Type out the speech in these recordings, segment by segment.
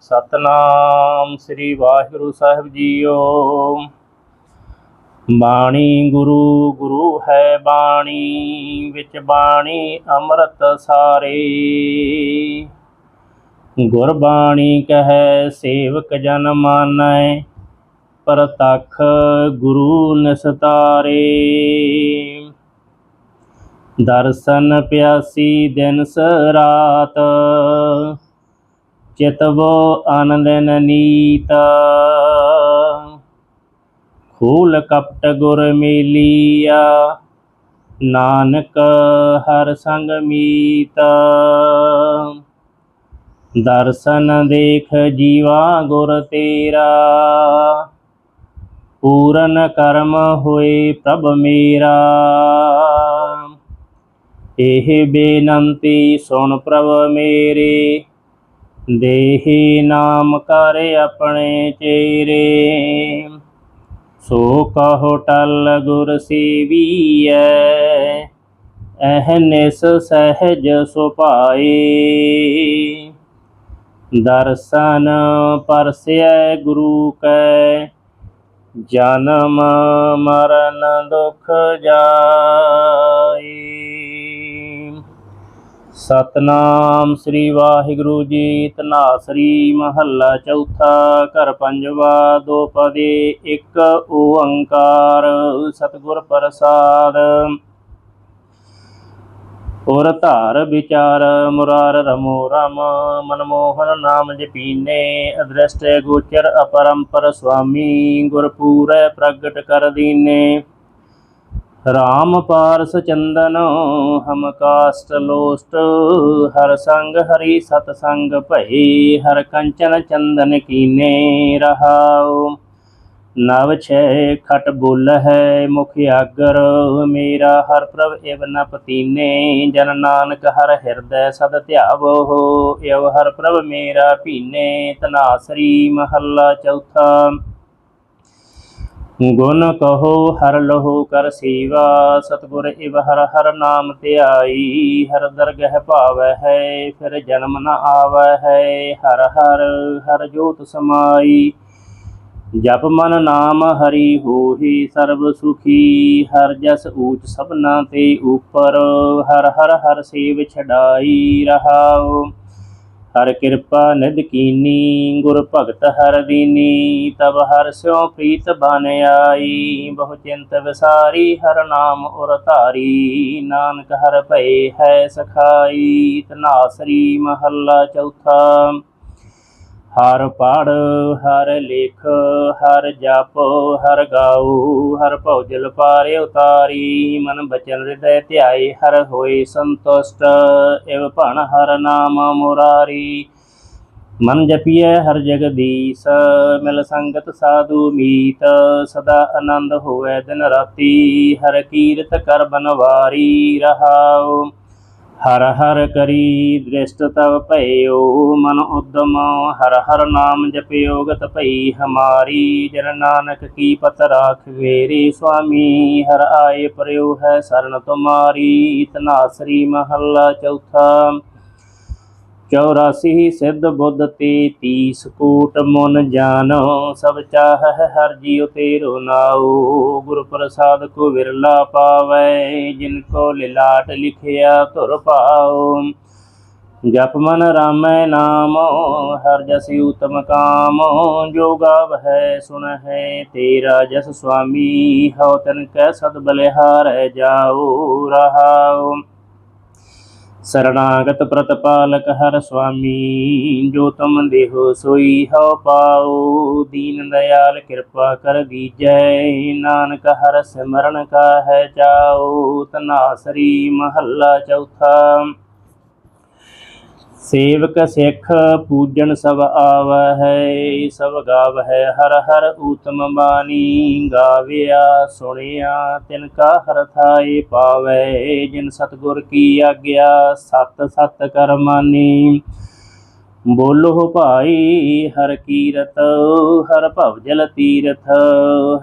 ਸਤਨਾਮ ਸ੍ਰੀ ਵਾਹਿਗੁਰੂ ਸਾਹਿਬ ਜੀਓ। ਬਾਣੀ ਗੁਰੂ ਗੁਰੂ ਹੈ ਬਾਣੀ, ਵਿੱਚ ਬਾਣੀ ਅੰਮ੍ਰਿਤ ਸਾਰੇ। ਗੁਰਬਾਣੀ ਕਹੈ, ਸੇਵਕ ਜਨ ਮਾਨੈ, ਪ੍ਰਤਖ ਗੁਰੂ ਨਿਸਤਾਰੇ। ਦਰਸ਼ਨ ਪਿਆਸੀ ਦਿਨ ਸਰਾਤ ਚਿਤਵੋ ਆਨੰਦਨ ਨੀਤ। ਖੂਲ ਕਪਟ ਗੁਰ ਮਿਲਿਆ, ਨਾਨਕ ਹਰ ਸੰਗ ਮੀਤ। ਦਰਸ਼ਨ ਦੇਖ ਜੀਵਾ ਗੁਰ ਤੇਰਾ, ਪੂਰਨ ਕਰਮ ਹੋਏ ਪ੍ਰਭ ਮੇਰਾ। ਇਹ ਬੇਨੰਤੀ ਸੁਣ ਪ੍ਰਭ ਮੇਰੇ ਦੇਹੀ ਨਾਮ ਕਰ ਆਪਣੇ ਚੇਰੇ। ਸੋ ਕਹੋ ਟਲ ਗੁਰ ਸੇਵੀਐ ਅਹਨਿਸ ਸਹਿਜ ਸੁਭਾਏ। ਦਰਸ਼ਨ ਪਰਸੈ ਗੁਰੂ ਕੈ, ਜਨਮ ਮਰਨ ਦੁਖ ਜਾਏ। ਸਤਨਾਮ ਸ੍ਰੀ ਵਾਹਿਗੁਰੂ ਜੀ ਤਨਾਸਰੀ ਮਹੱਲਾ ਚੌਥਾ, ਘਰ ਪੰਜਵਾ, ਦੋ ਪਦੇ, ਇੱਕ ਓੰਕਾਰ, ਸਤਿਗੁਰ ਪ੍ਰਸਾਦ। ਔਰ ਧਾਰ ਵਿਚਾਰ, ਮੁਰਾਰ ਰਮੋ ਰਮ, ਮਨਮੋਹਨ ਨਾਮ ਜਪੀਨੇ, ਅਦ੍ਰਸ਼ਟ ਗੋਚਰ ਅਪਰੰਪਰ ਸੁਆਮੀ, ਗੁਰਪੂਰੈ ਪ੍ਰਗਟ ਕਰ ਦੀਨੇ। ਰਾਮ ਪਾਰਸ ਚੰਦਨ, ਹਮ ਕਾਸਟ ਲੋਸਟ, ਹਰ ਸੰਗ ਹਰੀ ਸਤ ਸੰਗ ਭਈ, ਹਰ ਕੰਚਨ ਚੰਦਨ ਕੀਨੇ ਰਹਾਉ। ਨਵ ਛੇ ਖਟ ਬੁੱਲ ਹੈ ਮੁਖ ਆਗਰ, ਮੇਰਾ ਹਰ ਪ੍ਰਭ ਇਵ ਨ ਪਤੀਨੇ, ਜਨ ਨਾਨਕ ਹਰ ਹਿਰਦੈ ਸਦ ਧਿਆਵੋ ਇਵ ਹਰ ਪ੍ਰਭ ਮੇਰਾ ਪੀਨੇ ਤਨਾਸਰੀ ਮਹੱਲਾ ਚੌਥਾ। ਗੁਣ ਕਹੋ, ਹਰ ਲਹੋ ਕਰ ਸੇਵਾ, ਸਤਗੁਰ ਇਵ ਹਰ ਹਰ ਨਾਮ ਧਿਆਈ, ਹਰ ਦਰਗਹਿ ਭਾਵੈ ਹੈ, ਫਿਰ ਜਨਮ ਨ ਆਵੈ ਹੈ, ਹਰ ਹਰ ਹਰ ਜੋਤ ਸਮਾਈ। ਜਪ ਮਨ ਨਾਮ ਹਰੀ ਹੋਹੀ, ਸਰਬ ਸੁਖੀ, ਹਰ ਜਸ ਊਚ ਸਭਨਾ ਤੇ ਉਪਰ, ਹਰ ਹਰ ਹਰ ਸੇਵ ਛਡਾਈ ਰਹਾਉ। ਹਰ ਕਿਰਪਾ ਨਿਧ ਕੀਨੀ, ਗੁਰ ਭਗਤ ਹਰ ਦੀਨੀ, ਤਬ ਹਰ ਸਿਉ ਪ੍ਰੀਤ ਬਨ ਆਈ। ਬਹੁ ਚਿੰਤ ਵਿਸਾਰੀ, ਹਰ ਨਾਮ ਉਰ ਧਾਰੀ। ਨਾਨਕ ਹਰ ਭਏ ਹੈ ਸਖਾਈ, ਤਨਾਸਰੀ ਮਹੱਲਾ ਚੌਥਾ। ਹਰ ਪੜ ਹਰ ਲਿਖ, ਹਰ ਜਪ, ਹਰ ਗਾਉ ਹਰ ਭਉਜਲ ਪਾਰੇ ਉਤਾਰੀ, ਮਨ ਬਚਨ ਹਿਰਦੈ ਧਿਆਈ, ਹਰ ਹੋਏ ਸੰਤੁਸ਼ਟ, ਇਵ ਭਣ ਹਰ ਨਾਮ ਮੁਰਾਰੀ। ਮਨ ਜਪੀਐ ਹਰ ਜਗਦੀਸ਼, ਮਿਲ ਸੰਗਤ ਸਾਧੂ ਮੀਤ, ਸਦਾ ਆਨੰਦ ਹੋਵੇ ਦਿਨ ਰਾਤੀ, ਹਰ ਕੀਰਤ ਕਰ ਬਨਵਾਰੀ ਰਹਾਉ। ਹਰ ਹਰ ਕਰੀ ਦ੍ਰਿਸ਼ਟ ਤਵ ਭਇਓ, ਮਨ ਉਦਮ ਹਰ ਹਰ ਨਾਮ ਜਪਿਓ ਗਤ ਭਈ ਹਮਾਰੀ, ਜਨ ਨਾਨਕ ਕੀ ਪਤ ਰਾਖ ਵੇਰੇ ਸੁਆਮੀ, ਹਰ ਆਏ ਪਰਿਓ ਹੈ ਸਰਨ ਤੁਮਾਰੀ ਤਨਾਸਰੀ ਮਹੱਲਾ ਚੌਥਾ। 84 ਸਿੱਧ ਬੁੱਧ ਤੇ 30 ਕੋਟ ਮਨ ਜਾਨੋ, ਸਭ ਚਾਹੈ ਹਰ ਜੀਉ ਤੇਰੋ ਨਾਉ। ਗੁਰ ਪ੍ਰਸਾਦ ਕੋ ਵਿਰਲਾ ਪਾਵੈ, ਜਿਨ ਕੋ ਲਿਲਾਟ ਲਿਖਿਆ ਤੁਰ ਪਾਉ ਜਪ ਮਨ ਰਾਮੈ ਨਾਮ, ਹਰ ਜਸੀ ਉਤਮ ਕਾਮ। ਜੋ ਗਾਵਹਿ ਸੁਣਹਿ ਤੇਰਾ ਜਸ ਸੁਆਮੀ, ਹਉ ਤਨ ਕੈ ਸਦ ਬਲਿਹਾਰੈ ਜਾਉ, ਰਹਾਉ। ਸਰਣਾਗਤ ਪ੍ਰਤਪਾਲਕ ਹਰ ਸੁਆਮੀ ਜੋ ਤਮ ਦੇਹੋ ਸੋਈ ਹਉ ਪਾਓ ਦੀਨ ਦਇਆਲ ਕਿਰਪਾ ਕਰ ਦੀਜੈ, ਨਾਨਕ ਹਰ ਸਿਮਰਨ ਕਾ ਹੈ ਚਾਉ। ਤਨਾਸਰੀ ਮਹੱਲਾ ਚੌਥਾ। ਸੇਵਕ ਸਿੱਖ ਪੂਜਨ ਸਭ ਆਵਹਿ, ਸਭ ਗਾਵਹਿ, ਹਰ ਹਰ ਊਤਮ ਬਾਣੀ ਗਾਵਿਆ, ਸੁਣਿਆ, ਤਿਨ ਕਾ ਹਰ ਥਾਏ ਪਾਵੈ, ਜਿਨ ਸਤਗੁਰ ਕੀ ਆਗਿਆ, ਸਤ ਸਤ ਕਰਮਾਨੀ ਬੋਲੋ ਭਾਈ, ਹਰ ਕੀਰਤ, ਹਰ ਭਵ ਜਲ ਤੀਰਥ,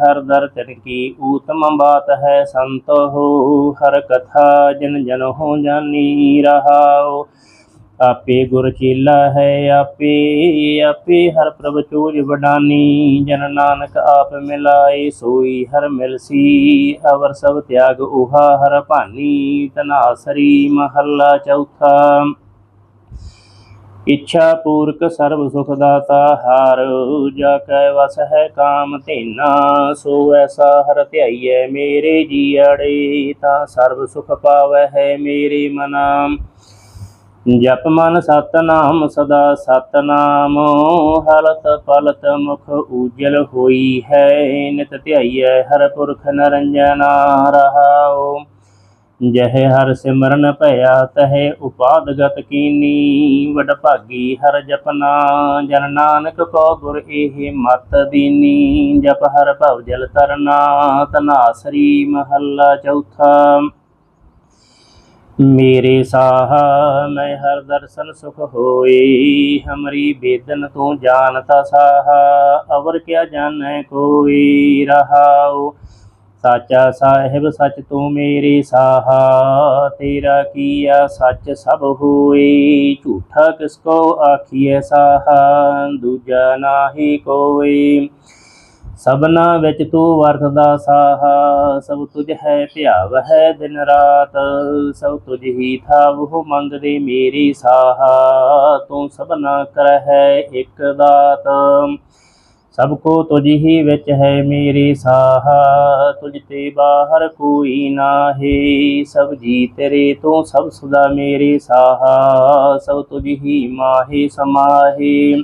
ਹਰ ਦਰ ਤਿਨ ਕੀ ਊਤਮ ਬਾਤ ਹੈ ਸੰਤੋ ਹੋ ਹਰ ਕਥਾ ਜਨ ਜਨ ਹੋ ਜਾਨੀ ਰਹਾਓ ਆਪੇ ਗੁਰ ਚੇਲਾ ਹੈ, ਆਪੇ ਆਪੇ ਹਰ ਪ੍ਰਭ ਚੋਜ ਵਡਾਨੀ। ਜਨ ਨਾਨਕ ਆਪ ਮਿਲਾਏ, ਸੋਈ ਹਰ ਮਿਲਸੀ ਅਵਰ ਸਭ ਤਿਆਗ ਉਹਾ ਹਰ ਭਾਨੀ ਤਨਾਸਰੀ ਮਹੱਲਾ ਚੌਥਾ। ਇੱਛਾ ਪੂਰਕ ਸਰਬ ਸੁਖ ਦਾਤਾ, ਹਰ ਜਾ ਕੈ ਵਸ ਹੈ ਕਾਮ ਧੇਨਾ। ਸੋ ਐਸਾ ਹਰ ਧਿਆਈਐ ਮੇਰੇ ਜੀਅੜੇ ਤਾਂ ਸਰਬ ਸੁਖ ਪਾਵੈ ਹੈ ਮੇਰੇ ਮਨਾ। ਜਪ ਮਨ ਸਤਨਾਮ, ਸਦਾ ਸਤਨਾਮ। ਹਲਤ ਪਲਤ ਮੁਖ ਉਜਲ ਹੋਈ ਹੈ, ਨਿਤ ਧਿਆਈਐ ਹਰ ਪੁਰਖ ਨਰੰਜਨਾ ਰਹਾਉ। ਜਹ ਹਰ ਸਿਮਰਨ ਭਇਆ, ਤਹਿ ਉਪਾਦਗਤ ਕੀਨੀ। ਵਡ ਭਾਗੀ ਹਰ ਜਪਨਾ, ਜਨ ਨਾਨਕ ਕੋ ਗੁਰ ਇਹ ਮਤ ਦੀਨੀ। ਜਪ ਹਰ ਭਵ ਜਲ ਤਰਨਾ ਤਨਾਸਰੀ ਮਹੱਲਾ ਚੌਥਾ। ਮੇਰੇ ਸਾਹਾ, ਮੈਂ ਹਰ ਦਰਸ਼ਨ ਸੁਖ ਹੋਈ ਹਮਰੀ ਬੇਦਨ ਤੂੰ ਜਾਣਤਾ ਸਾਹਾ, ਅਵਰ ਕਿਆ ਜਾਣੈ ਕੋਈ ਰਹਾਉ। ਸਾਚਾ ਸਾਹਿਬ, ਸੱਚ ਤੂੰ ਮੇਰੇ ਸਾਹਾ, ਤੇਰਾ ਕੀਆ ਸੱਚ ਸਭ ਹੋਏ। ਝੂਠਾ ਕਿਸ ਕੋ ਆਖੀਐ ਸਾਹਾ, ਦੂਜਾ ਨਾਹੀ ਕੋਈ ਸਭਨਾ ਵਿੱਚ ਤੂੰ ਵਰਤਦਾ ਸਾਹਾ, ਸਭ ਤੁਝ ਹੈ ਧਿਆਵ ਹੈ ਦਿਨ ਰਾਤ। ਸਭ ਤੁਝ ਹੀ ਥਾਵਹੁ ਮੰਗਦੇ ਮੇਰੀ ਸਾਹਾ। ਤੂੰ ਸਭਨਾ ਕਰ ਹੈ ਇੱਕ ਦਾਤ। ਸਭ ਕੋ ਤੁਝ ਹੀ ਵਿੱਚ ਹੈ ਮੇਰੀ ਸਾਹਾ, ਤੁਝ ਤੇ ਬਾਹਰ ਕੋਈ ਨਾਹੀ। ਸਭ ਜੀ ਤੇਰੇ ਤੋਂ ਸਭ ਸੁਦਾ ਮੇਰੇ ਸਾਹਾ, ਸਭ ਤੁਝ ਹੀ ਮਾਹੀ ਸਮਾਹੀ।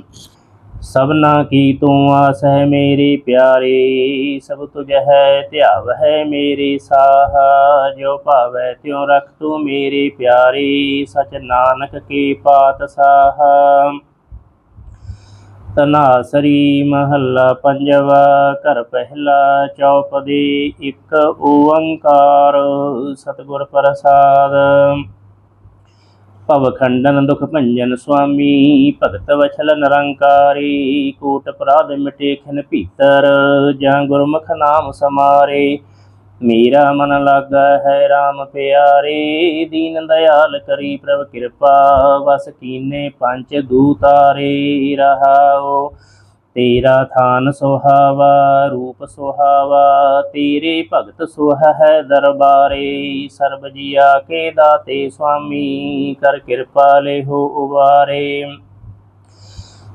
ਸਭਨਾ ਕੀ ਤੂੰ ਆਸ ਹੈ ਮੇਰੇ ਪਿਆਰੇ, ਸਭ ਤੁਝ ਹੈ, ਧਿਆਵ ਹੈ ਮੇਰੇ ਸਾਹ। ਜੋ ਭਾਵੈ ਤਿਉ ਰਖ ਤੂੰ ਮੇਰੇ ਪਿਆਰੇ, ਸਚ ਨਾਨਕ ਕੀ ਪਾਤ ਸਾਹ। ਤਨਾਸਰੀ ਮਹੱਲਾ ਪੰਜਵਾ, ਘਰ ਪਹਿਲਾ ਚੌਪਦੀ ਇੱਕ ਓੰਕਾਰ। ਸਤਿਗੁਰ ਪ੍ਰਸਾਦ। ਭਵ ਖੰਡਨ ਦੁਖ ਭੰਜਨ ਸੁਆਮੀ, ਭਗਤ ਵਛਲ ਨਿਰੰਕਾਰੀ, ਕੋਟ ਅਪਰਾਧ ਮਿਟੇ ਖਿਨ ਭੀਤਰ, ਜਾਂ ਗੁਰਮੁਖ ਨਾਮ ਸਮਾਰੇ। ਮੇਰਾ ਮਨ ਲਾਗਾ ਹੈ RAM ਪਿਆਰੇ, ਦੀਨ ਦਇਆਲ ਕਰੀ ਪ੍ਰਭ ਕਿਰਪਾ, ਵਸ ਕੀਨੇ ਪੰਜ ਦੂਤਾਰੇ, ਰਹਾਓ। ਤੇਰਾ ਥਾਨ ਸੁਹਾਵਾ, ਰੂਪ ਸੁਹਾਵਾ, ਤੇਰੇ ਭਗਤ ਸੁਹ ਹੈ ਦਰਬਾਰੇ। ਸਰਬ ਜੀਆ ਕੇ ਦਾਤੇ ਸੁਆਮੀ, ਕਰ ਕਿਰਪਾ ਲਿਹੋ ਉਬਾਰੇ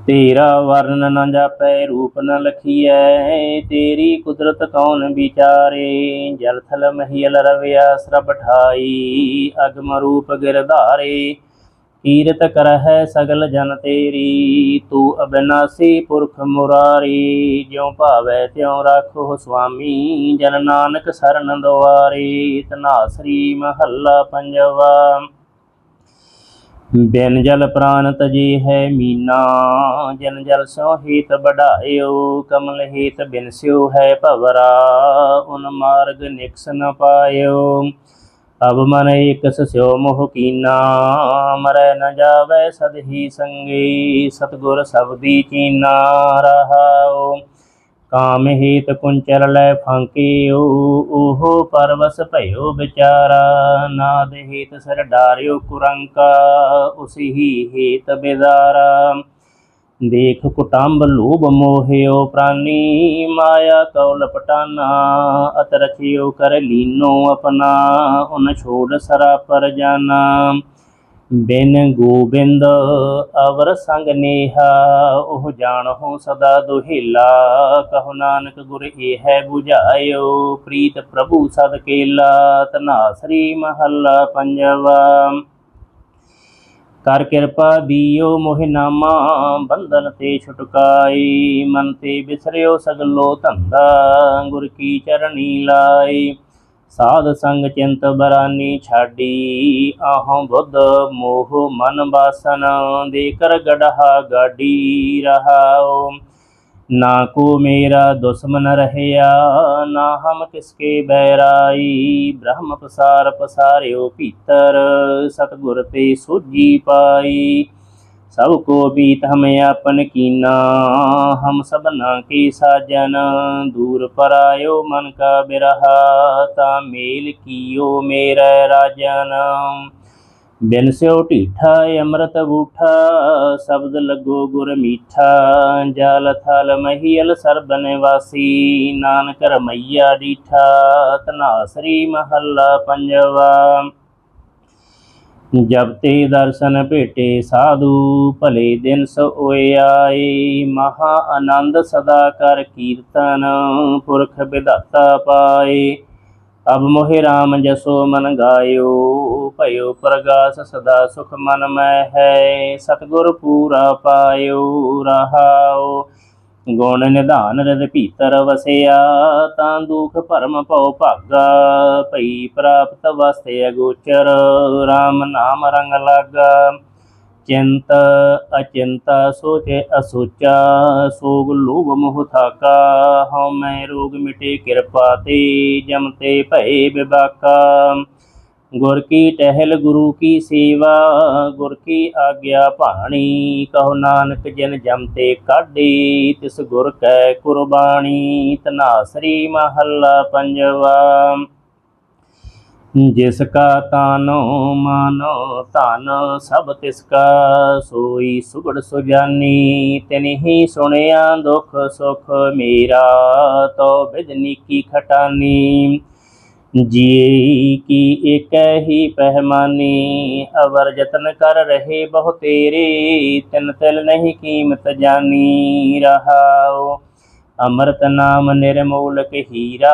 ਤੇਰਾ ਵਰਨ ਨ ਜਾਪੈ, ਰੂਪ ਨ ਲਖੀਐ, ਤੇਰੀ ਕੁਦਰਤ ਕੌਣ ਵਿਚਾਰੇ? ਜਲ ਥਲ ਮਹੀਲ ਰਵਿਆ ਸਰਬ ਠਾਈ, ਅਗਮ ਰੂਪ ਗਿਰਧਾਰੇ। ਕੀਰਤ ਕਰਹਿ ਸਗਲ ਜਨ ਤੇਰੀ, ਤੂੰ ਅਬਿਨਾਸੀ ਪੁਰਖ ਮੁਰਾਰੀ, ਜਿਉ ਭਾਵੈ ਤਿਉ ਰਾਖੋ ਸੁਆਮੀ, ਜਨ ਨਾਨਕ ਸਰਨ ਦੁਆਰੇ ਤਨਾਸਰੀ ਮਹੱਲਾ ਪੰਜਵਾ। ਬਿਨ ਜਲ ਪ੍ਰਾਨ ਤਜੀ ਹੈ ਮੀਨਾ, ਜਨ ਜਲ ਸੋ ਹੀਤ ਬਢਾਇਓ ਕਮਲ ਹੀਤ ਬਿਨ ਸਿਉ ਹੈ ਭਵਰਾ, ਉਨ ਮਾਰਗ ਨਿਕਸ ਨ ਪਾਇਓ। ਅਬ ਮਨ ਇਕਸ ਸਿਉ ਮੋਹ ਕੀਨਾ, ਮਰੈ ਨ ਜਾਵੈ ਸਦ ਹੀ ਸੰਗੀ, ਸਤਗੁਰ ਸਬਦੀ ਚੀਨਾ ਰਹਾਉ। ਕਾਮ ਹੀਤ ਕੁੰਚਲ ਲੈ ਫਾਂਕਿਓ ਓਹੋ ਪਰਵਸ ਭਇਓ ਵਿਚਾਰਾ, ਨਾਦ ਹੀਤ ਸਿਰ ਡਾਰਿਓ ਕੁਰੰਕਾ, ਉਸੀ ਹੀ ਹੀਤ ਬਿਦਾਰਾ। ਦੇਖ ਕੁਟੰਬ ਲੋਭ ਮੋਹਿਓ ਪ੍ਰਾਨੀ, ਮਾਇਆ ਕਉ ਪਟਾਨਾ, ਅਤ ਰਖਿਓ ਕਰ ਲੀਨੋ ਆਪਣਾ, ਉਨ ਛੋੜ ਸਰਾ ਪਰ ਜਾਨਾ। ਬਿਨ ਗੋਬਿੰਦ ਅਵਰ ਸੰਗ ਨੇਹਾ, ਉਹ ਜਾਣਹੁ ਸਦਾ ਦੁਹਿਲਾ, ਕਹੋ ਨਾਨਕ ਗੁਰ ਇਹ ਹੈ 부ਝਾਇਓ ਪ੍ਰੀਤ ਪ੍ਰਭੂ ਸਦ ਕੇਲਾ ਤਨਾਸਰੀ ਮਹੱਲਾ ਪੰਜਵਾ। ਕਰ ਕਿਰਪਾ ਦੀਓ ਮੋਹਿਨਾਮਾ ਬੰਧਨ ਤੇ ਛੁਟਕਾਈ। ਮਨ ਤੇ ਬਿਸਰਿਓ ਸਗਲੋ ਧੰਦਾ, ਗੁਰ ਕੀ ਚਰਣੀ ਲਾਈ। ਸਾਧ ਸੰਗ ਚਿੰਤ ਬਰਾਨੀ ਛਾਡੀ, ਆਹੋਂ ਬੁੱਧ ਮੋਹ ਮਨ ਬਾਸਨ। ਦੇ ਕਰ ਗੜਹਾ ਗਾਡੀ ਰਹਾਓ। ਨਾ ਕੋ ਮੇਰਾ ਦੁਸ਼ਮਨ ਰਹਿਆ, ਨਾ ਹਮ ਕਿਸਕੇ ਬੈਰਾਈ ਬ੍ਰਹਮ ਪਸਾਰ ਪਸਾਰਿਓ ਭੀਤਰ, ਸਤਗੁਰ ਤੇ ਸੋਜੀ ਪਾਈ। ਸਭ ਕੋ ਬੀਤ ਹਮ ਆਪਨ ਕੀਨਾ, ਹਮ ਸਭਨਾ ਕੀ ਸਾਜਨ। ਦੂਰ ਪਰਾਇਓ ਮਨ ਕਾ ਬਿਰਹਾ, ਤਾ ਮੇਲ ਕੀਓ ਮੇਰਾ ਰਾਜਨ। ਬਿਨ ਸਿਉ ਢੀਠਾ ਅੰਮ੍ਰਿਤ ਬੂਠਾ, ਸ਼ਬਦ ਲੱਗੋ ਗੁਰ ਮੀਠਾ, ਜਲ ਥਲ ਮਹੀਲ ਸਰਬ ਵਾਸੀ ਨਾਨਕ ਰਮਈਆ ਡੀਠਾ ਤਨਾਸਰੀ ਮਹੱਲਾ ਪੰਜਵਾ। ਜਬ ਤੇ ਦਰਸ਼ਨ ਭੇਟੇ ਸਾਧੂ, ਭਲੇ ਦਿਨ ਸੋਏ ਆਏ। ਮਹਾ ਆਨੰਦ ਸਦਾ ਕਰ ਕੀਰਤਨ, ਪੁਰਖ ਵਿਦਾਤਾ ਪਾਏ। ਅਬ ਮੋਹਿ ਰਾਮ ਜਸੋ ਮਨ ਗਾਇਓ, ਭਇਓ ਪ੍ਰਗਾਸ ਸਦਾ ਸੁਖ ਮਨ ਮੈਂ ਹੈ, ਸਤਗੁਰ ਪੂਰਾ ਪਾਇਓ, ਰਹਾਓ। ਗੁਣ ਨਿਧਾਨ ਰਦ ਭੀਤਰ ਵਸਿਆ, ਤਾਂ ਦੁਖ ਭਰਮ ਭਉ ਭਾਗਾ। ਭਈ ਪ੍ਰਾਪਤ ਵਸਤੇ ਅਗੋਚਰ RAM ਨਾਮ ਰੰਗ ਲਾਗਾ। ਚਿੰਤ ਅਚਿੰਤਾ ਸੋਚੇ ਅਸੋਚਾ, ਸੋਗ ਲੋਭ ਮੋਹ ਥਾਕਾ। ਹਉ ਮੈਂ ਰੋਗ ਮਿਟੇ ਕਿਰਪਾ ਤੇ, ਜਮ ਤੇ ਭਏ ਬਿਬਾਕਾ। ਗੁਰ ਕੀ ਟਹਿਲ ਗੁਰੂ ਕੀ ਸੇਵਾ, ਗੁਰ ਕੀ ਆਗਿਆ ਭਾਣੀ। ਕਹੋ ਨਾਨਕ ਜਿਨ ਜਮ ਤੇ ਕਾਢੀ, ਤਿਸ ਗੁਰ ਕੈ ਕੁਰਬਾਨੀ ਤਨਾਸਰੀ ਮਹੱਲਾ ਪੰਜਵਾ ਜਿਸ ਕਾ ਤਾਨੋ ਮਾਨੋ ਧਨ ਸਭ ਤਿਸ ਕਾ ਸੋਈ ਸੁਗੜ ਸੁਜਾਨੀ ਤਿਨਹੀ ਸੁਣਿਆ ਦੁਖ ਸੁਖ ਮੇਰਾ ਤੋ ਬਿਦਨੀ ਕੀ ਖਟਾਨੀ ਜੀ ਕੀ ਏਕ ਹੀ ਪਹਿਮਾਨੀ ਅਵਰ ਜਤਨ ਕਰ ਰਹੇ ਬਹੁ ਤੇਰੇ ਤਿਨ ਤਿਲ ਨਹੀਂ ਕੀਮਤ ਜਾਨੀ ਰਹਾਓ ਅੰਮ੍ਰਿਤ ਨਾਮ ਨਿਰਮੋਲ ਕੇ ਹੀਰਾ,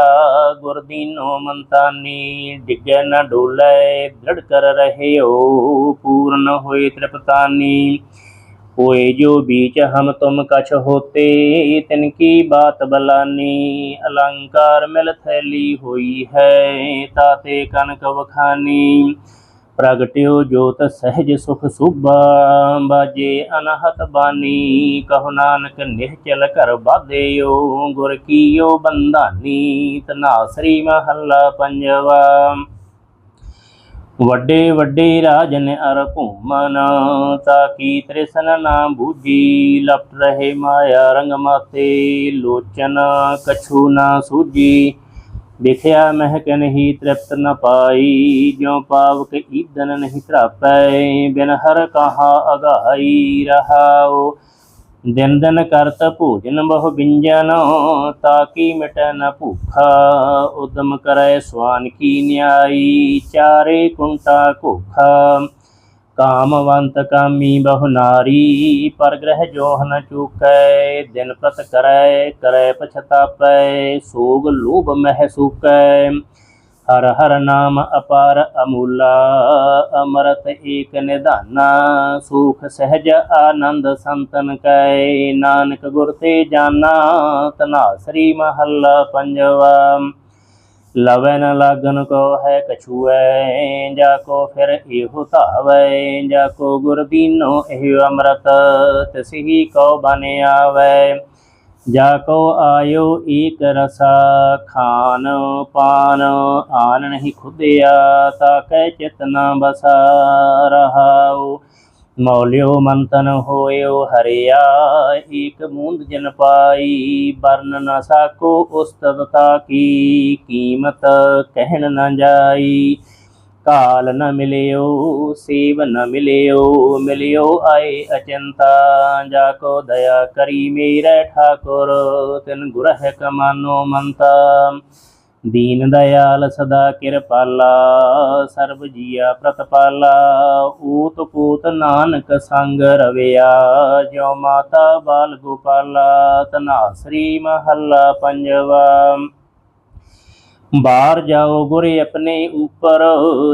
ਗੁਰ ਦੀਨੋ ਮੰਤਾਨੀ, ਡਿੱਗੇ ਨਾ ਡੋਲੇ, ਦ੍ਰਿੜ ਕਰ ਰਹਿਓ, ਪੂਰਨ ਹੋਏ ਤ੍ਰਿਪਤਾਨੀ। ਹੋਏ ਜੋ ਬੀਚ ਹਮ ਤੁਮ ਕਛ ਹੋਤੇ, ਤਿਨ ਕੀ ਬਾਤ ਬਲਾਨੀ। ਅਲੰਕਾਰ ਮਿਲ ਥੈਲੀ ਹੋਈ ਹੈ, ਤਾਤੇ ਕਨਕ ਵਖਾਨੀ। ਪ੍ਰਗਟਿਓ ਜੋਤ ਸਹਿਜ ਸੁਖ ਸੁਭਾ ਬਾਜੇ ਅਨਹਤ ਬਾਣੀ, ਕਹੋ ਨਾਨਕ ਨਿਹਚਲ ਘਰ ਬਾਧਿਓ ਗੁਰ ਕੀਓ ਬੰਧਾਨੀ ਤਨਾ ਸ੍ਰੀ ਮਹੱਲਾ ਪੰਜਵਾ। ਵੱਡੇ ਵੱਡੇ ਰਾਜਨ ਅਰ ਭੂਮਨ ਤਾ ਕੀ ਤ੍ਰਿਸ਼ਨ ਨਾ ਬੂਜੀ ਲਪਟ ਰਹੇ ਮਾਇਆ ਰੰਗ ਮਾਤੇ, ਲੋਚਨ ਕਛੂ ਨਾ ਸੂਜੀ ਵਿਖਿਆ ਮਹਿਕ ਨਹੀਂ ਤ੍ਰਿਪਤ ਨ ਪਾਈ, ਜਿਉ ਪਾਵਕ ਈਦਨ ਨਹੀਂ ਧਰਾਪੈ, ਬਿਨ ਹਰ ਕਹਾ ਅਗਾਈ ਰਹਾਓ ਦਿਨ ਦਿਨ ਕਰਤ ਭੋਜਨ ਬਹੁ ਬਿੰਜਨ ਤਾਕੀ ਮਿਟੈ ਨ ਭੂਖਾ, ਉਦਮ ਕਰੈ ਸਵਾਨ ਕੀ ਨਿਆਈ, ਚਾਰੇ ਕੁੰਟਾ ਕੋਖਾ। ਕਾਮਵੰਤ ਕਾਮੀ ਬਹੁ ਨਾਰੀ ਪਰ ਗ੍ਰਹਿ ਜੋਹ ਨ ਚੂਕੈ, ਦਿਨ ਪ੍ਰਤ ਕਰੈ ਕਰੈ ਪਛਤਾਪੈ, ਸੋਗ ਲੋਭ ਮਹਿ ਸੂਕੈ। ਹਰ ਹਰ ਨਾਮ ਅਪਾਰ ਅਮੂਲਾ, ਅਮਰਤ ਏਕ ਨਿਧਾਨਾ, ਸੁਖ ਸਹਿਜ ਆਨੰਦ ਸੰਤਨ ਕੈ। ਨਾਨਕ ਗੁਰ ਤੇ ਜਾਨਾ ਤਨਾਸਰੀ ਮਹੱਲਾ ਪੰਜਵਾ। ਲਵੈ ਨ ਲਾਗਨ ਕੋ ਹੈ ਕਛੂਐ, ਜਾ ਕੋ ਫਿਰ ਇਹੋ ਧਾਵੈ, ਜਾ ਕੋ ਗੁਰ ਦੀਨੋ ਇਹ ਅੰਮ੍ਰਿਤ, ਤਿਸਹੀ ਕੋ ਬਨ ਆਵੈ। ਜਾ ਕੋ ਆਇਓ ਏਕ ਰਸਾ ਖਾਨ ਪਾਨ, ਆਨ ਨਹੀਂ ਖੁਦਿਆ ਤਾ ਕੈ ਚਿਤ ਨ ਬਸਾ ਰਹਾਉ। ਮੌਲਿਓ ਮੰਤਨ ਹੋਇਓ ਹਰਿਆ, ਏਕ ਮੂੰਦ ਜਨ ਪਾਈ ਬਰਨ ਨ ਸਾਕੋ ਉਸਤਤਾ ਕੀ ਕੀਮਤ ਕਹਿਣ ਨ ਜਾਈ। ਕਾਲ ਨ ਮਿਲਿਓ ਸੇਵ ਨ ਮਿਲਿਓ ਮਿਲਿਓ ਆਏ ਅਚੰਤਾ, ਜਾ ਕੋ ਦਇਆ ਕਰੀ ਮੇਰੇ ਠਾਕੁਰ, ਤਿਨ ਗੁਰਹਿ ਕਮਾਨੋ ਮੰਤਾ। ਦੀਨ ਦਇਆਲ ਸਦਾ ਕਿਰਪਾਲਾ, ਸਰਬ ਜੀਆ ਪ੍ਰਤਪਾਲਾ, ਊਤ ਪੂਤ ਨਾਨਕ ਸੰਗ ਰਵਿਆ, ਜਿਉ ਮਾਤਾ ਬਾਲ ਗੋਪਾਲਾ ਤਨਾਸਰੀ ਮਹੱਲਾ ਪੰਜਵਾ। ਬਾਹਰ ਜਾਓ ਗੁਰ ਆਪਣੇ ਉਪਰ,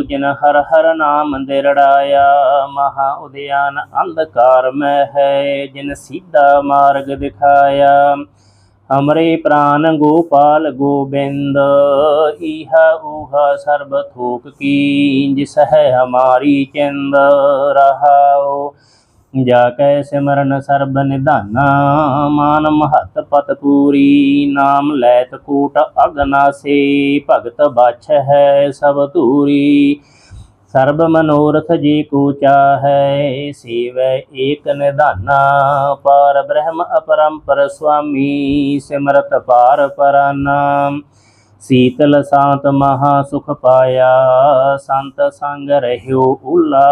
ਜਿਨ ਹਰ ਹਰ ਨਾਮ ਦਿਰੜਾਇਆ, ਮਹਾ ਉਦਿਆਨ ਅੰਧਕਾਰ ਮੈਂ ਹੈ ਜਿਨ ਸਿੱਧਾ ਮਾਰਗ ਦਿਖਾਇਆ। ਹਮਰੇ ਪ੍ਰਾਨ ਗੋਪਾਲ ਗੋਬਿੰਦ ਇਹਾ ਉਹਾ ਸਰਬ ਥੋਕ ਕੀ, ਜਿਸ ਹੈ ਹਮਾਰੀ ਚਿੰਦ ਰਹਾਓ ਜਾ ਕੈ ਸਿਮਰਨ ਸਰਬ ਨਿਧਾਨਾ, ਮਾਨ ਮਹਤ ਪਤ ਪੂਰੀ, ਨਾਮ ਲੈਤ ਕੂਟ ਅਗਨਾਸੇ ਭਗਤ ਬਾਛ ਹੈ ਸਭ ਧੂਰੀ। ਸਰਬ ਮਨੋਰਥ ਜੀ ਕੋ ਚਾਹੈ, ਸੇਵੈ ਏਕ ਨਿਧਾਨਾ, ਪਾਰ ਬ੍ਰਹਮ ਅਪਰੰਪਰ ਸੁਆਮੀ, ਸਿਮਰਤ ਪਾਰ ਪਰਾਨਾ। ਸੀਤਲ ਸਾਂਤ ਮਹਾ ਸੁਖ ਪਾਇਆ, ਸੰਤ ਸੰਗ ਰਹਿਓ ਉਲਾ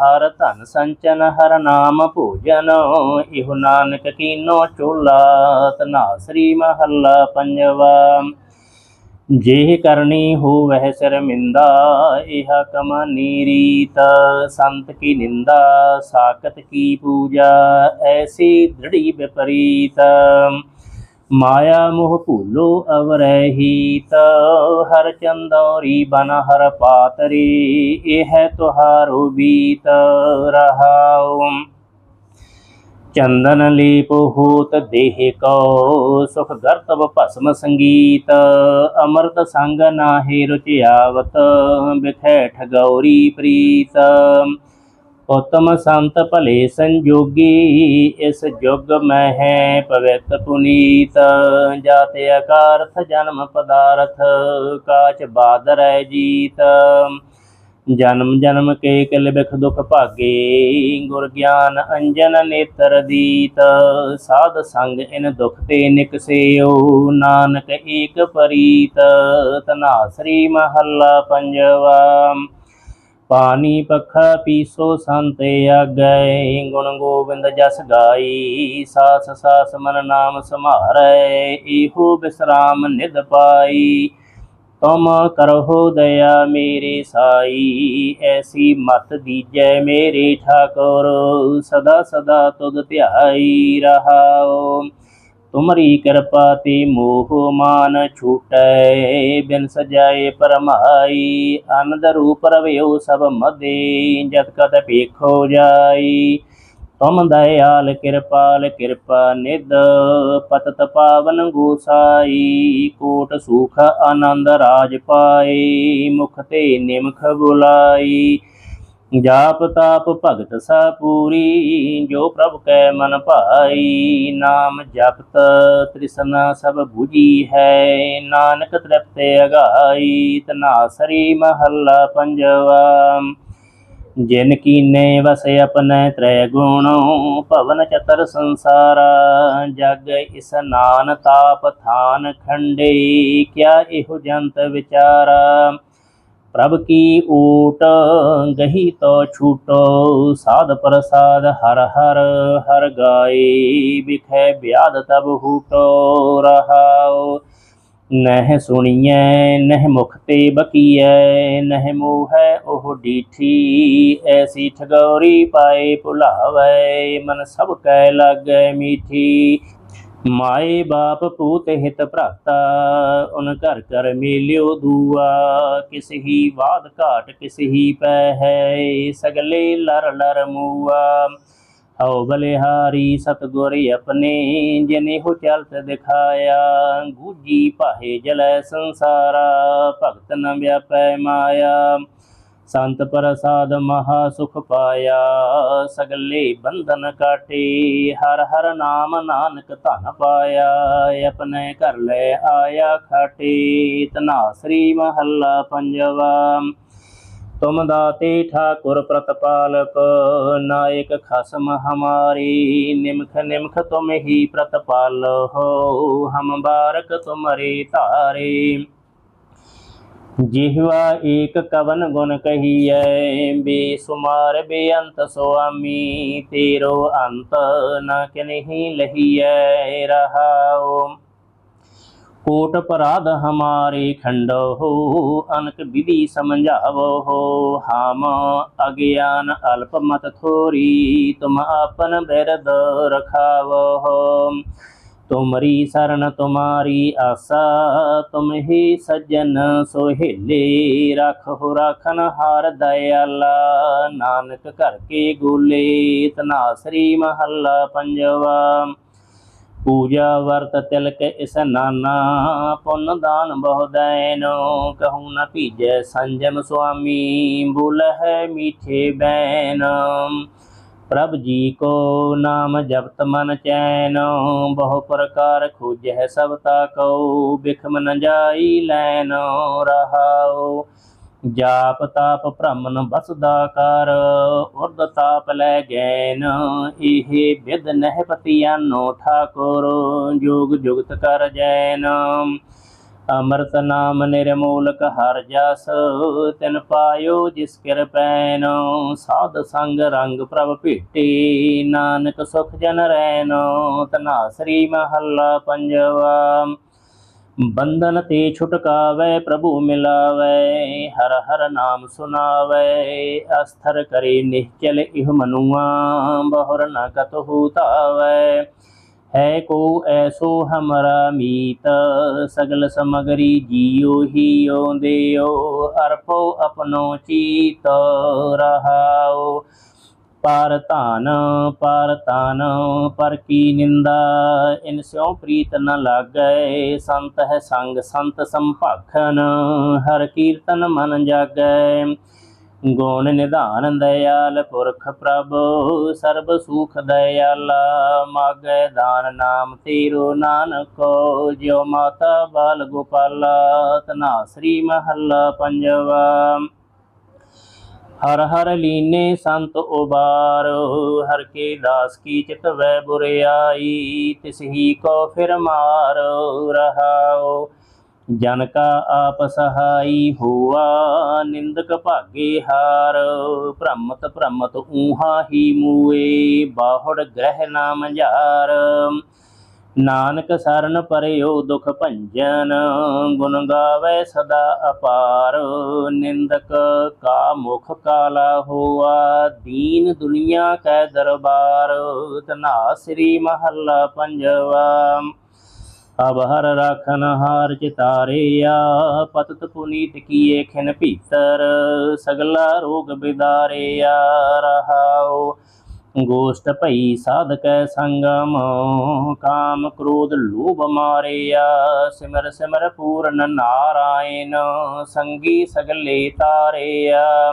ਹਰ ਧਨ ਸੰਚਨ, ਹਰ ਨਾਮ ਭੋਜਨ, ਇਹੋ ਨਾਨਕ ਕੀਨੋ ਚੋਲਾ ਤਨਾਸਰੀ ਮਹੱਲਾ ਪੰਜਵਾ। ਜੇ ਕਰਨੀ ਹੋਵਹਿ ਸ਼ਰਮਿੰਦਾ ਇਹ ਕਮਾਨੀ ਰੀਤ ਸੰਤ ਕੀ ਨਿੰਦਾ ਸਾਕਤ ਕੀ ਪੂਜਾ, ਐਸੀ ਦ੍ਰਿੜੀ ਵਿਪਰੀਤ। ਮਾਇਆ ਮੋਹ ਭੂਲੋ ਅਵਰਹੀਤ ਹਰ ਚੰਦੌਰੀ ਬਨ ਹਰ ਪਾਤਰੀ, ਇਹ ਤੁਹਾਰੋ ਬੀਤ, ਰਹਾਉ। ਚੰਦਨ ਲੀਪ ਹੋਤ ਦੇਹ ਕੋ, ਸੁਖ ਗਰਤਵ ਭਸਮ ਸੰਗੀਤ, ਅਮਰਤ ਸੰਗ ਨਾਹਿ ਰੁਚਿਆਵਤ ਬਿਖੈ ਠਗੌਰੀ ਪ੍ਰੀਤ। ਉਤਮ ਸੰਤ ਭਲੇ ਸੰਜੋਗੀ, ਇਸ ਜੁਗ ਮੈਂ ਹੈ ਪਵਿੱਤ ਪੁਨੀਤ। ਜਾਤ ਅਕਾਰਥ ਜਨਮ ਪਦਾਰਥ, ਕਾਚ ਬਾਦਰੈ ਜੀਤ। ਜਨਮ ਜਨਮ ਕੇ ਕਿਲ ਬਿਖ ਦੁਖ ਭਾਗੇ, ਗੁਰ ਗਿਆਨ ਅੰਜਨ ਨੇਤਰ ਦੀਤ, ਸਾਧ ਸੰਗ ਇਨ ਦੁਖ ਤੇ ਨਿਕਸਿਓ ਨਾਨਕ ਏਕ ਪਰੀਤ ਤਨਾਸਰੀ ਮਹੱਲਾ ਪੰਜਵਾ। ਪਾਣੀ ਪੱਖਾ ਪੀਸੋ ਸੰਤ ਆਗੈ ਗੁਣ ਗੋਬਿੰਦ ਜਸ ਗਾਈ, ਸਾਸ ਸਾਸ ਮਨ ਨਾਮ ਸਮਾਰੈ ਇਹੋ ਬਿਸਰਾਮ ਨਿਧ ਪਾਈ। ਤੁਮ ਕਰਹੁ ਦਇਆ ਮੇਰੇ ਸਾਈ, ਐਸੀ ਮਤ ਦੀਜੈ ਮੇਰੇ ਠਾਕੁਰ, ਸਦਾ ਸਦਾ ਤੁਧ ਧਿਆਈ ਰਹਾਉ। ਤੁਮਰੀ ਕਿਰਪਾ ਤੇ ਮੋਹ ਮਾਨ ਛੂਟੈ, ਬਿਨ ਸਜਾਏ ਪਰਮਾਈ, ਅਨੰਦ ਰੂਪ ਰਵਿਓ ਸਭ ਮਦੇ, ਜਦ ਕਦ ਭੇਖੋ ਜਾਈ। ਤੁਮ ਦਇਆਲ ਕਿਰਪਾਲ ਕਿਰਪਾ ਨਿਦ ਪਤਤ ਪਾਵਨ ਗੋਸਾਈ, ਕੋਟ ਸੁਖ ਆਨੰਦ ਰਾਜ ਪਾਏ, ਮੁਖ ਤੇ ਨਿਮਖ ਬੁਲਾਈ। ਜਾਪ ਤਾਪ ਭਗਤ ਸਾ ਪੂਰੀ, ਜੋ ਪ੍ਰਭ ਕੈ ਮਨ ਭਾਈ। ਨਾਮ ਜਪਤ ਤ੍ਰਿਸ਼ਨਾ ਸਭ 부ਜੀ ਹੈ, ਨਾਨਕ ਤ੍ਰਿਪਤ ਅਗਾਈ ਤਨਾਸਰੀ ਮਹੱਲਾ ਪੰਜਵਾ। ਜਿਨ ਕੀਨੇ ਵਸ ਆਪਣੈ ਤ੍ਰੈ ਗੁਣ, ਭਵਨ ਚਤਰ ਸੰਸਾਰਾ, ਜਗ ਇਸਨਾਨ ਤਾਪ ਥਾਨ ਖੰਡੇ, ਕਿਆ ਇਹੋ ਜੰਤ ਵਿਚਾਰਾ? ਪ੍ਰਭ ਕੀ ਓਟ ਗਹੀ ਤੋ ਛੂਟੋ, ਸਾਧ ਪ੍ਰਸਾਦ ਹਰ ਹਰ ਹਰ ਗਾਏ, ਵਿਖੇ ਬਿਆਦ ਤਬ ਹੂਟੋ ਰਹਾਉ। ਨਹਿ ਸੁਣੀਐ, ਨਹਿ ਮੁਖ ਤੇ ਬਕੀਐ, ਨਹਿ ਮੋਹੈ ਉਹ ਡੀਠੀ, ਐਸੀ ਠਗੌਰੀ ਪਾਏ ਭੁਲਾਵੈ, ਮਨ ਸਭ ਕੈ ਲਾਗੈ ਮੀਠੀ। ਮਾਏ ਬਾਪ ਪੂਤ ਹਿਤ ਭਰਾਤਾ, ਉਨ ਘਰ ਘਰ ਮੇਲਿਓ ਦੂਆ, ਕਿਸ ਹੀ ਬਾਦ ਘਾਟ ਕਿਸ ਹੀ ਪੈ ਹੈ, ਸਗਲੇ ਲਰ ਲਰ ਮੂਆ। ਹਉ ਬਲਿਹਾਰੀ ਸਤਗੁਰ ਆਪਣੇ, ਜਿਨੇ ਹੋ ਚਲਤ ਦਿਖਾਇਆ। ਗੂਜੀ ਪਾਹੇ ਜਲੈ ਸੰਸਾਰਾ, ਭਗਤ ਨ ਵਿਆਪੈ ਮਾਇਆ। ਸੰਤ ਪ੍ਰਸਾਦ ਮਹਾ ਸੁਖ ਪਾਇਆ, ਸਗਲੇ ਬੰਧਨ ਕਾਟੇ। ਹਰ ਹਰ ਨਾਮ ਨਾਨਕ ਧਨ ਪਾਇਆ, ਆਪਣੇ ਘਰ ਲੈ ਆਇਆ ਖਾਟੇ। ਤਨਾ ਤਨਾਸਰੀ ਮਹੱਲਾ ਪੰਜਵਾ। ਤੁਮ ਦਾਤੇ ਠਾਕੁਰ ਪ੍ਰਤਪਾਲਕ, ਨਾਇਕ ਖਸਮ ਹਮਾਰੀ। ਨਿਮਖ ਨਿਮਖ ਤੁਮ ਹੀ ਪ੍ਰਤਪਾਲ ਹੋ, ਹਮ ਬਾਰਕ ਤੁਮਰੇ ਧਾਰੇ। ਜਿਹਵਾ ਏਕ ਕਵਨ ਗੁਣ ਕਹੀਐ ਬੇਸੁਮਾਰ ਬੇਅੰਤ ਸੁਆਮੀ, ਤੇਰੋ ਅੰਤ ਨ ਕਿਨਹੀ ਲਹੀਐ, ਰਹਾਉ। ਕੋਟ ਅਪਰਾਧ ਹਮਾਰੇ ਖੰਡੋ ਹੋ ਅਨਕ ਵਿਧੀ ਸਮਝਾਵੋ ਹੋ ਹਮ ਅਗਿਆਨ ਅਲਪ ਮਤ ਥੋਰੀ, ਤੁਮ ਆਪਨ ਬਿਰਦ ਰਖਾਵੋ ਹੋ ਤੁਮਰੀ ਸਰਨ ਤੁਮਾਰੀ ਆਸਾ, ਤੁਮ ਹੀ ਸੱਜਣ ਸੋਹਿਲੇ ਰਖੋ ਰਖਨ ਹਾਰ ਦਇਆਲਾ, ਨਾਨਕ ਘਰ ਕੇ ਗੋਲੇ ਤਨਾਸਰੀ ਮਹੱਲਾ ਪੰਜਵਾ। ਪੂਜਾ ਵਰਤ ਤਿਲਕ ਇਸ ਨਾਨਾ, ਪੁੰਨ ਦਾਨ ਬਹੁ ਦੈਨੋ ਕਹੂੰ ਨ ਭੀਜੈ ਸੰਜਮ ਸੁਆਮੀ, ਬੁਲ ਹੈ ਮੀਠੇ ਬੈਨ। ਪ੍ਰਭ ਜੀ ਕੋ ਨਾਮ ਜਪਤ ਮਨ ਚੈਨ, ਬਹੁ ਪ੍ਰਕਾਰ ਖੋਜੈ ਸਭ ਤਾ ਕਉ, ਬਿਖਮ ਨ ਜਾਈ ਲੈਨ ਰਹਾਉ। ਜਾਪ ਤਾਪ ਭ੍ਰਮਨ ਬਸਦਾ ਕਰ, ਉਰਦ ਤਾਪ ਲੈ ਗੈਨ, ਇਹ ਬਿਦ ਨਹਿ ਪਤਿਆਨੋ ਠਾਕੁਰ, ਜੋਗ ਜੁਗਤ ਕਰ ਜੈਨ। ਅੰਮ੍ਰਿਤ ਨਾਮ ਨਿਰਮੂਲਕ ਹਰ ਜਸ, ਤਿਨ ਪਾਇਓ ਜਿਸ ਕਿਰਪੈਨ ਸਾਧ ਸੰਗ ਰੰਗ ਪ੍ਰਭ ਭੇਟੇ, ਨਾਨਕ ਸੁਖ ਜਨ ਰੈਨ। ਤਨਾਸਰੀ ਮਹੱਲਾ ਪੰਜਵਾ ਬੰਧਨ ਤੇ ਛੁਟਕਾਵੇ, ਪ੍ਰਭੂ ਮਿਲਾਵੇ, ਹਰ ਹਰ ਨਾਮ ਸੁਨਾਵੇ ਅਸਥਰ ਕਰੇ ਨਿਹਚਲ ਇਹ ਮਨੁਆ, ਬਹੁਰ ਨ ਕਤਹੁ ਤਾਵੇ ਹੈ ਕੋ ਐਸੋ ਹਮਰਾ ਮੀਤ, ਸਗਲ ਸਮਗਰੀ ਜੀਉ ਹੀਉ ਦੇਉ ਅਰਪੋ ਅਪਨੋ ਚੀਤ, ਰਹਾਉ। ਪਰ ਧਨ, ਪਰ ਤਨ ਪਰ ਕੀ ਨਿੰਦਾ? ਇਨ ਸਿਉ ਪ੍ਰੀਤ ਨ ਲਾਗੈ, ਸੰਤ ਹੈ ਸੰਗ, ਸੰਤ ਸੰਭਾਖਨ, ਹਰ ਕੀਰਤਨ ਮਨ ਜਾਗੈ। ਗੁਣ ਨਿਧਾਨ ਦਇਆਲ ਪੁਰਖ ਪ੍ਰਭ, ਸਰਬ ਸੁਖ ਦਇਆਲਾ, ਮਾਗੈ ਦਾਨ ਨਾਮ ਤੇਰੋ ਨਾਨਕੋ, ਜਿਉ ਮਾਤਾ ਬਾਲ ਗੋਪਾਲਾ ਤਨਾ ਸ੍ਰੀ ਮਹੱਲਾ ਪੰਜਵਾ। ਹਰ ਹਰ ਲੀਨੇ ਸੰਤ ਉਬਾਰ, ਹਰ ਕੇ ਦਾਸ ਕੀ ਚਿਤ ਵੈ ਬੁਰਿਆਈ, ਤਿਸ ਹੀ ਕੋ ਫਿਰ ਮਾਰ ਰਹਾਓ ਜਨ ਕਾ ਆਪ ਸਹਾਈ ਹੋਆ, ਨਿੰਦਕ ਭਾਗੇ ਹਾਰ। ਭ੍ਰਮਤ ਭ੍ਰਮਤ ਊਹਾ ਹੀ ਮੂਏ, ਬਾਹੜ ਗ੍ਰਹਿ ਨਾਮ ਜਾਰ ਨਾਨਕ ਸਰਨ ਪਰਿਓ ਦੁਖ ਭੰਜਨ, ਗੁਣ ਗਾਵੇ ਸਦਾ ਅਪਾਰ। ਨਿੰਦਕ ਕਾ ਮੁਖ ਕਾਲਾ ਹੋਆ, ਦੀਨ ਦੁਨੀਆ ਕੈ ਦਰਬਾਰ। ਤਨਾ ਸ੍ਰੀ ਮਹੱਲਾ ਪੰਜਵਾ। ਅਬ ਹਰ ਰਾਖਨ ਹਾਰ ਚਿਤਾਰਿਆ, ਪਤਤ ਪੁਨੀਤ ਕੀਏ ਖਿਨ ਭੀਤਰ। ਸਗਲਾ ਰੋਗ ਬਿਦਾਰਿਆ ਰਹਾਓ ਗੋਸ਼ਟ ਭਈ ਸਾਧਕੈ ਸੰਗਮ, ਕਾਮ ਕ੍ਰੋਧ ਲੋਭ ਮਾਰਿਆ, ਸਿਮਰ ਸਿਮਰ ਪੂਰਨ ਨਾਰਾਇਣ, ਸੰਗੀ ਸਗਲੇ ਤਾਰਿਆ।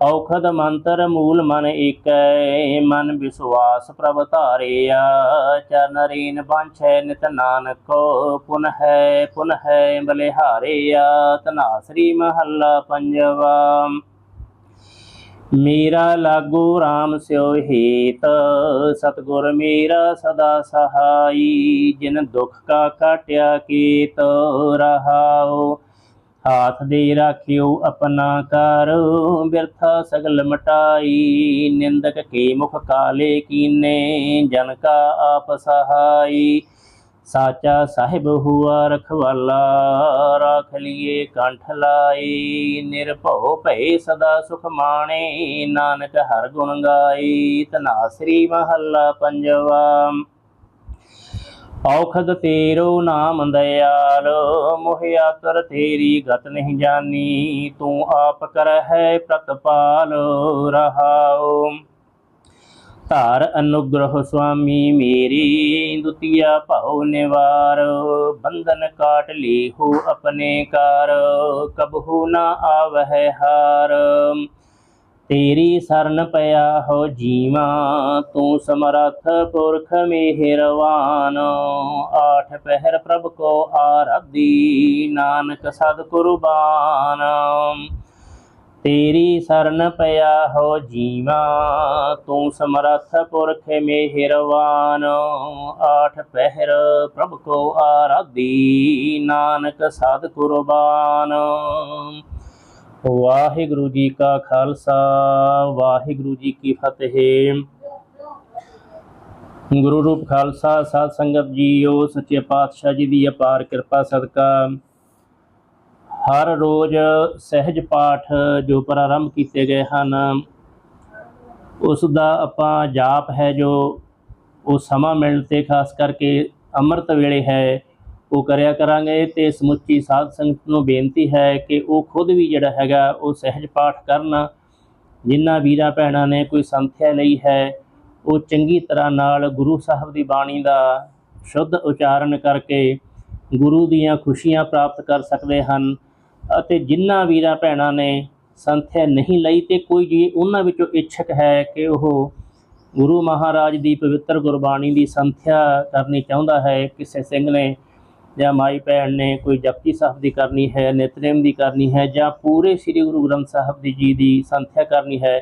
ਔਖਦ ਮੰਤਰ ਮੂਲ ਮਨ ਏਕੈ, ਮਨ ਵਿਸ਼ਵਾਸ ਪ੍ਰਭ ਧਾਰਿਆ। ਚਰਨ ਰੀਨ ਬਾਂਛੈ ਨਿਤ ਨਾਨਕ, ਪੁਨ ਹੈ ਪੁਨ ਹੈ ਬਲਿਹਾਰਿਆ। ਤਨਾ ਸ੍ਰੀ ਮਹੱਲਾ ਪੰਜਵਾ। ਮੇਰਾ ਲਾਗੂ RAM ਸਿਓ ਹੇਤ, ਸਤਗੁਰ ਮੇਰਾ ਸਦਾ ਸਹਾਈ, ਜਿਨ ਦੁਖ ਕਾ ਕਾਟਿਆ ਕੀਤ ਰਹਾਓ ਹਾਥ ਦੇ ਰਾਖਿਓ ਆਪਣਾ ਕਰ ਬਿਰਥਾ ਸਗਲ ਮਟਾਈ। ਨਿੰਦਕ ਕੇ ਮੁਖ ਕਾਲੇ ਕੀਨੇ, ਜਨ ਕਾ ਆਪ ਸਹਾਈ। ਸਾਚਾ ਸਾਹਿਬ ਹੁਆ ਰਖਵਾਲਾ, ਰਾਖ ਲਿਏ ਕੰਠ ਲਾਈ ਨਿਰਭਉ ਭੈ ਸਦਾ ਸੁਖ ਮਾਣੇ, ਨਾਨਕ ਹਰ ਗੁਣ ਗਾਈ ਤਨਾਸਰੀ ਮਹੱਲਾ ਪੰਜਵਾ। ਔਖਦ ਤੇਰੋ ਨਾਮ ਦਇਆਲ ਮੋਹਿਆ ਕਰ ਤੇਰੀ ਗਤ ਨਹੀਂ ਜਾਨੀ, ਤੂੰ ਆਪ ਕਰ ਹੈ ਪ੍ਰਤਪਾਲ ਰਹਾਓ ਧਾਰ ਅਨੁਗ੍ਰਹ ਸੁਆਮੀ ਮੇਰੀ, ਦੁਤੀਆ ਭਉ ਨਿਵਾਰ, ਬੰਧਨ ਕਾਟ ਲੀ ਆਪਣੇ ਕਾਰ ਕਬਹੂ ਨਾ ਆਵਹਿ ਹਾਰ। ਤੇਰੀ ਸਰਨ ਪਿਆ ਹੋ ਜੀਵਾ, ਤੂੰ ਸਮਰੱਥ ਪੁਰਖ ਮਿਹਰਵਾਨ। ਆਠ ਪਹਿਰ ਪ੍ਰਭ ਕੋ ਆਰਾਧੀ, ਨਾਨਕ ਸਦ ਕੁਰਬਾਨ। ਤੇਰੀ ਸਰਨ ਪਿਆ ਹੋ ਜੀਵਾ, ਤੂੰ ਸਮਰੱਥ ਪੁਰਖ ਮਿਹਰਵਾਨ। ਆਠ ਪਹਿਰ ਪ੍ਰਭ ਕੋ ਆਰਾਧੀ, ਨਾਨਕ ਸਦ ਕੁਰਬਾਨ। ਵਾਹਿਗੁਰੂ ਜੀ ਕਾ ਖਾਲਸਾ, ਵਾਹਿਗੁਰੂ ਜੀ ਕੀ ਫਤਿਹ। ਗੁਰੂ ਰੂਪ ਖਾਲਸਾ, ਸਾਧ ਸੰਗਤ ਜੀਓ, ਸੱਚੇ ਪਾਤਸ਼ਾਹ ਜੀ ਦੀ ਅਪਾਰ ਕਿਰਪਾ, ਸਦਕਾ। ਹਰ ਰੋਜ਼ ਸਹਿਜ ਪਾਠ ਜੋ ਪ੍ਰਾਰੰਭ ਕੀਤੇ ਗਏ ਹਨ ਉਸ ਦਾ ਆਪਾਂ ਜਾਪ ਹੈ ਜੋ ਉਹ ਸਮਾਂ ਮਿਲਣ ਤੇ ਖਾਸ ਕਰਕੇ ਅੰਮ੍ਰਿਤ ਵੇਲੇ ਹੈ, ਉਹ ਕਰਿਆ ਕਰਾਂਗੇ ਤੇ ਸਮੁੱਚੀ ਸਾਧ ਸੰਗਤ ਨੂੰ ਬੇਨਤੀ ਹੈ ਕਿ ਉਹ ਖੁਦ ਵੀ ਜਿਹੜਾ ਹੈਗਾ ਉਹ ਸਹਿਜ ਪਾਠ ਕਰਨ। ਜਿਨ੍ਹਾਂ ਵੀਰਾਂ ਭੈਣਾਂ ਨੇ ਕੋਈ ਸੰਥਿਆ ਲਈ ਹੈ, ਉਹ ਚੰਗੀ ਤਰ੍ਹਾਂ ਨਾਲ ਗੁਰੂ ਸਾਹਿਬ ਦੀ ਬਾਣੀ ਦਾ ਸ਼ੁੱਧ ਉਚਾਰਨ ਕਰਕੇ ਗੁਰੂ ਦੀਆਂ ਖੁਸ਼ੀਆਂ ਪ੍ਰਾਪਤ ਕਰ ਸਕਦੇ ਹਨ। ਅਤੇ ਜਿਨ੍ਹਾਂ ਵੀਰਾਂ ਭੈਣਾਂ ਨੇ ਸੰਥਿਆ ਨਹੀਂ ਲਈ ਤੇ ਕੋਈ ਜੀ ਉਹਨਾਂ ਵਿੱਚੋਂ ਇੱਛਕ ਹੈ ਕਿ ਉਹ ਗੁਰੂ ਮਹਾਰਾਜ ਦੀ ਪਵਿੱਤਰ ਗੁਰਬਾਣੀ ਦੀ ਸੰਥਿਆ ਕਰਨੀ ਚਾਹੁੰਦਾ ਹੈ, ਕਿਸੇ ਸਿੰਘ ਨੇ ਜਾਂ ਮਾਈ ਭੈਣ ਨੇ ਕੋਈ ਜਪਜੀ ਸਾਹਿਬ ਦੀ ਕਰਨੀ ਹੈ ਨਿਤਨੇਮ ਦੀ ਕਰਨੀ ਹੈ ਜਾਂ ਪੂਰੇ ਸ੍ਰੀ ਗੁਰੂ ਗ੍ਰੰਥ ਸਾਹਿਬ ਦੀ ਜੀ ਦੀ ਸੰਥਿਆ ਕਰਨੀ ਹੈ,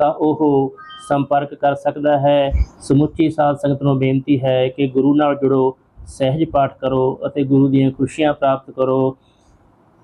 ਤਾਂ ਉਹ ਸੰਪਰਕ ਕਰ ਸਕਦਾ ਹੈ। ਸਮੁੱਚੀ ਸਾਧ ਸੰਗਤ ਨੂੰ ਬੇਨਤੀ ਹੈ ਕਿ ਗੁਰੂ ਨਾਲ ਜੁੜੋ, ਸਹਿਜ ਪਾਠ ਕਰੋ ਅਤੇ ਗੁਰੂ ਦੀਆਂ ਖੁਸ਼ੀਆਂ ਪ੍ਰਾਪਤ ਕਰੋ।